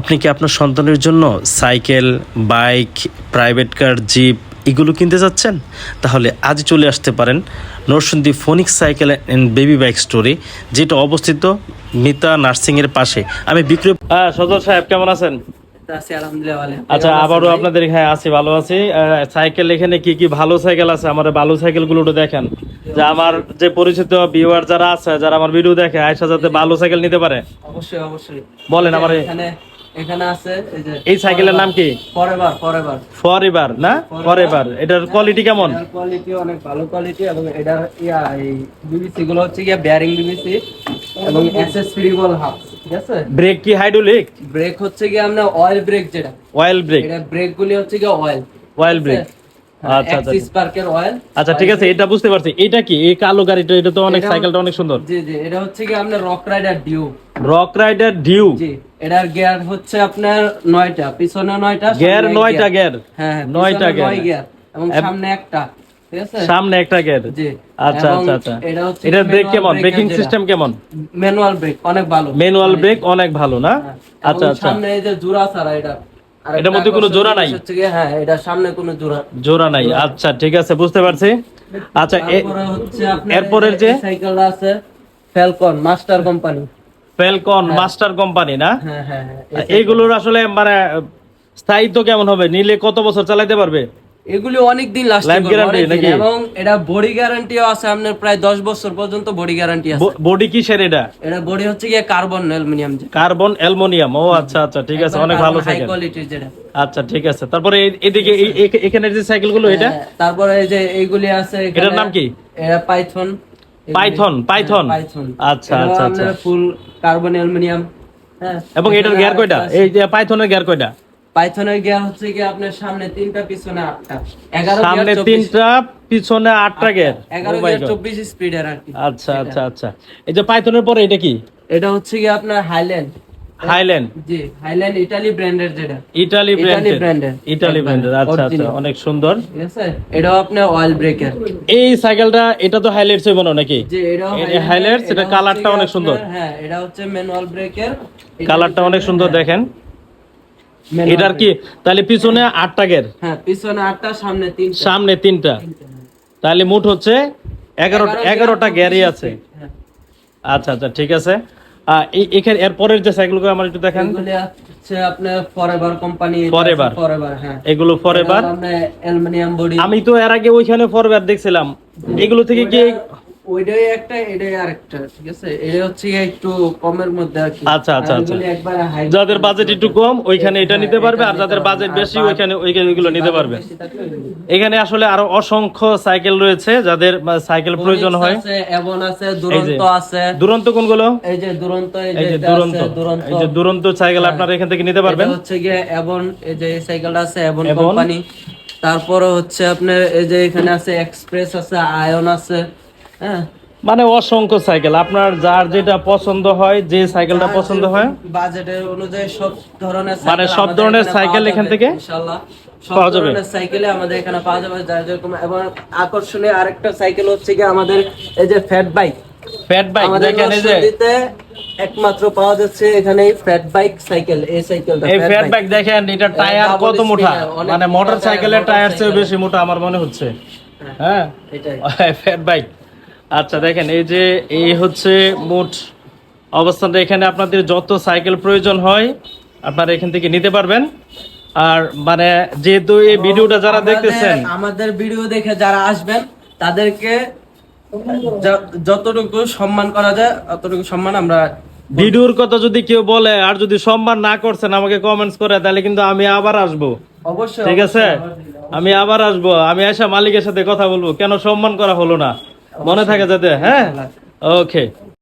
আপনি কি আপনার সন্তানের জন্য cycle bike private car jeep এগুলো কিনতে চাচ্ছেন তাহলে আজ চলে আসতে পারেন Narsingdi Phoenix cycle and baby bike স্টোরে যেটা অবস্থিত মিতা নার্সিংয়ের পাশে। আমি বিক্রয় হ্যাঁ সদর সাহেব কেমন আছেন? আছি আলহামদুলিল্লাহ ভালো। আচ্ছা আবারও আপনাদের হ্যাঁ আছি ভালো আছি। সাইকেল এখানে কি কি ভালো সাইকেল আছে? আমার ভালো সাইকেলগুলো একটু দেখেন। যে আমার যে পরিচিত ভিউয়ার যারা আছে যারা আমার ভিডিও দেখে আয়সা যাতে ভালো সাইকেল নিতে পারে। অবশ্যই অবশ্যই। বলেন আমার এখানে এখানে আছে এই যে এই সাইকেলের নাম কি? ফরএভার ফরএভার ফর এবার না? ফর এবার এটার কোয়ালিটি কেমন? কোয়ালিটি অনেক ভালো কোয়ালিটি এবং এটার ইয়া এই বিবিসি গুলো হচ্ছে গিয়া বেয়ারিং বিবিসি এবং এসএস ফ্রিবল হাফ ঠিক আছে? ব্রেক কি হাইড্রোলিক ব্রেক হচ্ছে গিয়া আমরা অয়েল ব্রেক যেটা। অয়েল ব্রেক এটা ব্রেক গুলি হচ্ছে গিয়া অয়েল অয়েল ব্রেক আচ্ছা আচ্ছা অয়েল আচ্ছা। ঠিক আছে এটা বুঝতে পারছি। এটা কি? এই কালো গাড়িটা এটা তো অনেক সাইকেলটা অনেক সুন্দর। জি জি এটা হচ্ছে Rock Rider Dew Rock Rider Dew জি। এটার গিয়ার হচ্ছে আপনার নয়টা পিছনে নয়টা গিয়ার নয়টা গিয়ার। হ্যাঁ হ্যাঁ, নয়টা। গিয়ার। এবং সামনে একটা সামনে একটা গিয়ার। জি। আচ্ছা আচ্ছা আচ্ছা। এটা ব্রেক কেমন? ব্রেকিং সিস্টেম কেমন? ম্যানুয়াল ব্রেক অনেক ভালো। ম্যানুয়াল ব্রেক অনেক ভালো না? হ্যাঁ, আচ্ছা আচ্ছা। সামনে এই যে জোড়া ছাড়া এটা। এটার মধ্যে কোনো জোড়া নাই? হ্যাঁ এটা সামনে কোনো জোড়া। জোড়া নাই। আচ্ছা ঠিক আছে বুঝতে পারছি। আচ্ছা এরপরের যে? সাইকেলটা আছে Falcon Master company Falcon Master company না? হ্যাঁ হ্যাঁ হ্যাঁ। এই এইগুলোর আসলে মানে স্থায়িত্ব কেমন হবে? নিলে কত বছর চালাতে পারবে? এগুলি অনেক দিন লাস্টিং। নাকি? এবং এটা বডি গ্যারান্টিও আছে আপনার প্রায় 10 বছর পর্যন্ত বডি গ্যারান্টি আছে। বডি কিসের এটা? এটা বডি হচ্ছে গিয়ে কার্বন অ্যালুমিনিয়াম কার্বন অ্যালুমিনিয়াম ও আচ্ছা আচ্ছা ঠিক আছে অনেক ভালো সাইকেল কোয়ালিটির যেটা। আচ্ছা ঠিক আছে। তারপরে এদিকে এখানের যে সাইকেলগুলো এটা? তারপরে এই যে এইগুলি আছে এখানে- এটার নাম কি? এটা পাইথন পাইথন পাইথন। পাইথন। আচ্ছা আচ্ছা আচ্ছা। ফুল কার্বন অ্যালুমিনিয়াম হ্যাঁ। এবং এটার গিয়ার কয়টা? এই যে পাইথনের গিয়ার কয়টা? পাইথনের গিয়ার হচ্ছে কি আপনার সামনে তিনটা পিছনে আটটা। এগারো সামনে গিয়ার চব্বিশ তিনটা পিছনে আটটা গিয়ার এগারো Oh my গিয়ার God. চব্বিশ স্পিডের আর কি। আচ্ছা আচ্ছা আচ্ছা। এই যে পাইথনের পরে এটা কি? এটা হচ্ছে কি আপনার Highland Highland G Highland Italy ব্র্যান্ডের যেটা। ইটালি ব্র্যান্ডের ইটালি ব্র্যান্ডের আচ্ছা আচ্ছা অনেক সুন্দর। এটাও আপনার অয়েল ব্রেকার এই সাইকেলটা এটা তো হাইলাইটস হইব না নাকি? যে এটা হচ্ছে অনেক সুন্দর। হ্যাঁ এটা হচ্ছে ম্যানুয়াল ব্রেকের কালারটা অনেক সুন্দর দেখেন। এটার কি? তাহলে পিছনে আটটা গের হ্যাঁ পিছনে আটটা সামনে তিনটা। সামনে তিনটা। তাহলে মোট হচ্ছে এগারো এগারোটা গ্যারি আছে। হ্যাঁ। আচ্ছা আচ্ছা ঠিক আছে। এখানে এর পরের যে সাইকেলগুলো আমার একটু দেখেন। এগুলি ফরএভার। হ্যাঁ। এগুলো আমি তো এর আগে ওইখানে দেখছিলাম। এগুলো থেকে কি ওইটাই একটা এটাই আরেকটা ঠিক আছে? এটা হচ্ছে একটু কমের মধ্যে আর কি। আচ্ছা, আচ্ছা, আচ্ছা। যাদের বাজেট একটু কম ওইখানে এটা নিতে পারবে আর যাদের বাজেট বেশি ওইখানে এগুলো নিতে পারবে। ওইগুলি। এখানে আসলে আরও অসংখ্য সাইকেল রয়েছে যাদের সাইকেল প্রয়োজন হয়। এভন আছে দুরন্ত আছে। দুরন্ত কোনগুলো? এই যে দুরন্ত এই যে দুরন্ত। এই যে দুরন্ত সাইকেল আপনারা এখান থেকে নিতে পারবেন। হচ্ছে গিয়ে এভন এই যে সাইকেলটা আছে এভন কোম্পানি। তারপরে হচ্ছে আপনার এই যে এখানে আছে এক্সপ্রেস আছে আয়ন আছে। হ্যাঁ। মানে অসংখ্য সাইকেল। আপনার যার যেটা পছন্দ হয় যে সাইকেলটা পছন্দ হয়। বাজেটের অনুযায়ী সব ধরনের মানে সব ধরনের সাইকেল এখান থেকে ইনশাআল্লাহ। সব? ধরনের সাইকেলে আমাদের এখানে পাওয়া যাবে যার যেরকম এবং আকর্ষণীয় আরেকটা সাইকেল হচ্ছে কি আমাদের এই যে ফ্যাট বাইক। ফ্যাট বাইক দেখেন এই যে। একমাত্র পাওয়া যাচ্ছে এখানে ফ্যাট বাইক সাইকেল এই সাইকেলটা এই ফ্যাট বাইক। দেখেন এটা টায়ার কত মোটা? মানে মোটা মোটর সাইকেলের টায়ার চেয়ে বেশি মোটা আমার মনে হচ্ছে। হ্যাঁ। এটাই। Fat bike. আচ্ছা দেখেন এই যে এই হচ্ছে মোট অবস্থানটা। এখানে আপনাদের যত সাইকেল প্রয়োজন হয় আপনারা এখান থেকে নিতে পারবেন। আর মানে যেহেতু এই ভিডিওটা যারা দেখতেছেন আমাদের ভিডিও দেখে যারা আসবেন তাদেরকে যতটুকু সম্মান করা যায় অতটুকু সম্মান আমরা ভিডিওর কথা যদি কেউ বলে আর যদি সম্মান না করছেন আমাকে কমেন্টস করে তাহলে কিন্তু আমি আবার আসব। অবশ্যই ঠিক আছে? আমি আবার আসব। আমি এসে মালিকের সাথে কথা বলব। কেন সম্মান করা হলো না? মনে থাকে যাতে হ্যাঁ? ওকে